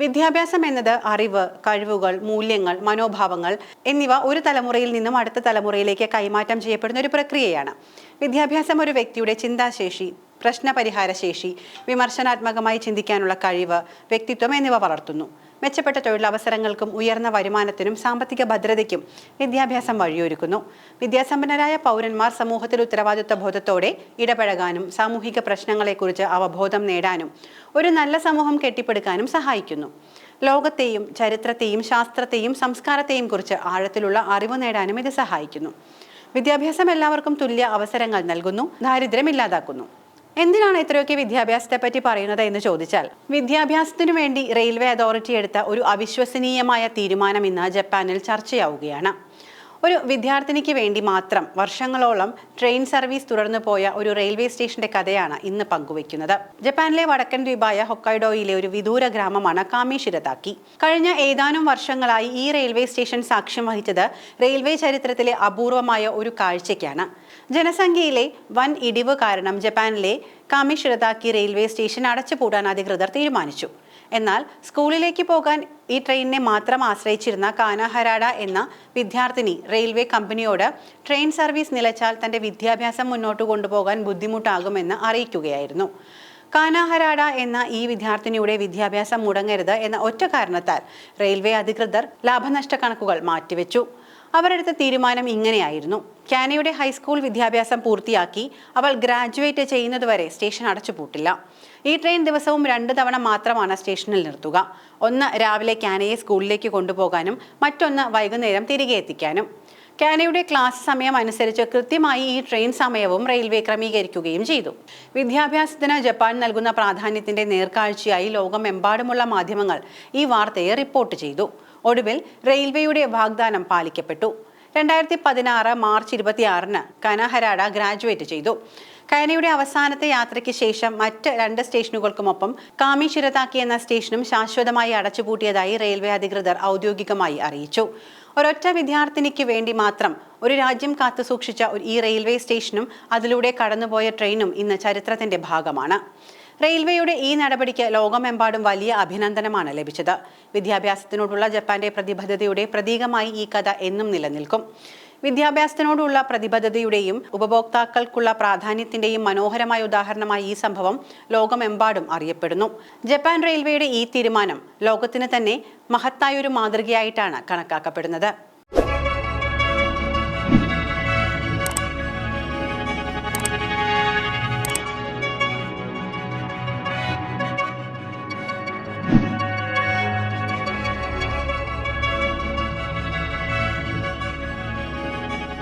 വിദ്യാഭ്യാസം എന്നത് അറിവ് കഴിവുകൾ മൂല്യങ്ങൾ മനോഭാവങ്ങൾ എന്നിവ ഒരു തലമുറയിൽ നിന്നും അടുത്ത തലമുറയിലേക്ക് കൈമാറ്റം ചെയ്യപ്പെടുന്ന ഒരു പ്രക്രിയയാണ്. വിദ്യാഭ്യാസം ഒരു വ്യക്തിയുടെ ചിന്താശേഷി പ്രശ്നപരിഹാരശേഷി വിമർശനാത്മകമായി ചിന്തിക്കാനുള്ള കഴിവ് വ്യക്തിത്വം എന്നിവ വളർത്തുന്നു. മെച്ചപ്പെട്ട തൊഴിലവസരങ്ങൾക്കും ഉയർന്ന വരുമാനത്തിനും സാമ്പത്തിക ഭദ്രതയ്ക്കും വിദ്യാഭ്യാസം വഴിയൊരുക്കുന്നു. വിദ്യാസമ്പന്നരായ പൗരന്മാർ സമൂഹത്തിൽ ഉത്തരവാദിത്വ ബോധത്തോടെ ഇടപഴകാനും സാമൂഹിക പ്രശ്നങ്ങളെക്കുറിച്ച് അവബോധം നേടാനും ഒരു നല്ല സമൂഹം കെട്ടിപ്പടുക്കാനും സഹായിക്കുന്നു. ലോകത്തെയും ചരിത്രത്തെയും ശാസ്ത്രത്തെയും സംസ്കാരത്തെയും കുറിച്ച് ആഴത്തിലുള്ള അറിവ് നേടാനും ഇത് സഹായിക്കുന്നു. വിദ്യാഭ്യാസം എല്ലാവർക്കും തുല്യ അവസരങ്ങൾ നൽകുന്നു ദാരിദ്ര്യം ഇല്ലാതാക്കുന്നു. എന്തിനാണ് ഇത്രയൊക്കെ വിദ്യാഭ്യാസത്തെ പറ്റി പറയുന്നത് എന്ന് ചോദിച്ചാൽ വിദ്യാഭ്യാസത്തിനു വേണ്ടി റെയിൽവേ അതോറിറ്റി എടുത്ത ഒരു അവിശ്വസനീയമായ തീരുമാനം ഇന്ന് ജപ്പാനിൽ ചർച്ചയാവുകയാണ്. ഒരു വിദ്യാർത്ഥിനിക്ക് വേണ്ടി മാത്രം വർഷങ്ങളോളം ട്രെയിൻ സർവീസ് തുടർന്നു പോയ ഒരു റെയിൽവേ സ്റ്റേഷന്റെ കഥയാണ് ഇന്ന് പങ്കുവയ്ക്കുന്നത്. ജപ്പാനിലെ വടക്കൻ ദ്വീപായ ഹൊക്കൈഡോയിലെ ഒരു വിദൂര ഗ്രാമമാണ് കാമീശിരതാക്കി കഴിഞ്ഞ ഏതാനും വർഷങ്ങളായി ഈ റെയിൽവേ സ്റ്റേഷൻ സാക്ഷ്യം വഹിച്ചത് റെയിൽവേ ചരിത്രത്തിലെ അപൂർവമായ ഒരു കാഴ്ചയ്ക്കാണ്. ജനസംഖ്യയിലെ വൻ ഇടിവ് കാരണം ജപ്പാനിലെ കാമിഷിറതാക്കി റെയിൽവേ സ്റ്റേഷൻ അടച്ചുപൂടാൻ അധികൃതർ തീരുമാനിച്ചു. എന്നാൽ സ്കൂളിലേക്ക് പോകാൻ ഈ ട്രെയിനിനെ മാത്രം ആശ്രയിച്ചിരുന്ന കാനഹരാഡ എന്ന വിദ്യാർത്ഥിനി റെയിൽവേ കമ്പനിയോട് ട്രെയിൻ സർവീസ് നിലച്ചാൽ തന്റെ വിദ്യാഭ്യാസം മുന്നോട്ട് കൊണ്ടുപോകാൻ ബുദ്ധിമുട്ടാകുമെന്ന് അറിയിക്കുകയായിരുന്നു. കാനാഹരാഡ എന്ന ഈ വിദ്യാർത്ഥിനിയുടെ വിദ്യാഭ്യാസം മുടങ്ങരുത് എന്ന ഒറ്റ കാരണത്താൽ റെയിൽവേ അധികൃതർ ലാഭനഷ്ട കണക്കുകൾ മാറ്റിവെച്ചു. അവരെടുത്ത തീരുമാനം ഇങ്ങനെയായിരുന്നു. കാനയുടെ ഹൈസ്കൂൾ വിദ്യാഭ്യാസം പൂർത്തിയാക്കി അവൾ ഗ്രാജുവേറ്റ് ചെയ്യുന്നതുവരെ സ്റ്റേഷൻ അടച്ചുപൂട്ടില്ല. ഈ ട്രെയിൻ ദിവസവും രണ്ട് തവണ മാത്രമാണ് സ്റ്റേഷനിൽ നിർത്തുക. ഒന്ന് രാവിലെ ക്യാനയെ സ്കൂളിലേക്ക് കൊണ്ടുപോകാനും മറ്റൊന്ന് വൈകുന്നേരം തിരികെ എത്തിക്കാനും. കാനയുടെ ക്ലാസ് സമയം അനുസരിച്ച് കൃത്യമായി ഈ ട്രെയിൻ സമയവും റെയിൽവേ ക്രമീകരിക്കുകയും ചെയ്തു. വിദ്യാഭ്യാസത്തിന് ജപ്പാൻ നൽകുന്ന പ്രാധാന്യത്തിന്റെ നേർക്കാഴ്ചയായി ലോകമെമ്പാടുമുള്ള മാധ്യമങ്ങൾ ഈ വാർത്തയെ റിപ്പോർട്ട് ചെയ്തു. ഒടുവിൽ റെയിൽവേയുടെ വാഗ്ദാനം പാലിക്കപ്പെട്ടു. രണ്ടായിരത്തി പതിനാറ് മാർച്ച് ഇരുപത്തിയാറിന് കനഹരാഡ ഗ്രാജുവേറ്റ് ചെയ്തു. കയനയുടെ അവസാനത്തെ യാത്രയ്ക്ക് ശേഷം മറ്റ് രണ്ട് സ്റ്റേഷനുകൾക്കുമൊപ്പം കാമിഷിരതാക്കി എന്ന സ്റ്റേഷനും ശാശ്വതമായി അടച്ചുപൂട്ടിയതായി റെയിൽവേ അധികൃതർ ഔദ്യോഗികമായി അറിയിച്ചു. ഒരൊറ്റ വിദ്യാർത്ഥിനിക്ക് വേണ്ടി മാത്രം ഒരു രാജ്യം കാത്തുസൂക്ഷിച്ച ഈ റെയിൽവേ സ്റ്റേഷനും അതിലൂടെ കടന്നുപോയ ട്രെയിനും ഇന്ന് ചരിത്രത്തിന്റെ ഭാഗമാണ്. റെയിൽവേയുടെ ഈ നടപടിക്ക് ലോകമെമ്പാടും വലിയ അഭിനന്ദനമാണ് ലഭിച്ചത്. വിദ്യാഭ്യാസത്തിനോടുള്ള ജപ്പാന്റെ പ്രതിബദ്ധതയുടെ പ്രതീകമായി ഈ കഥ എന്നും നിലനിൽക്കും. വിദ്യാഭ്യാസത്തിനോടുള്ള പ്രതിബദ്ധതയുടെയും ഉപഭോക്താക്കൾക്കുള്ള പ്രാധാന്യത്തിന്റെയും മനോഹരമായ ഉദാഹരണമായി ഈ സംഭവം ലോകമെമ്പാടും അറിയപ്പെടുന്നു. ജപ്പാൻ റെയിൽവേയുടെ ഈ തീരുമാനം ലോകത്തിന് തന്നെ മഹത്തായൊരു മാതൃകയായിട്ടാണ് കണക്കാക്കപ്പെടുന്നത്.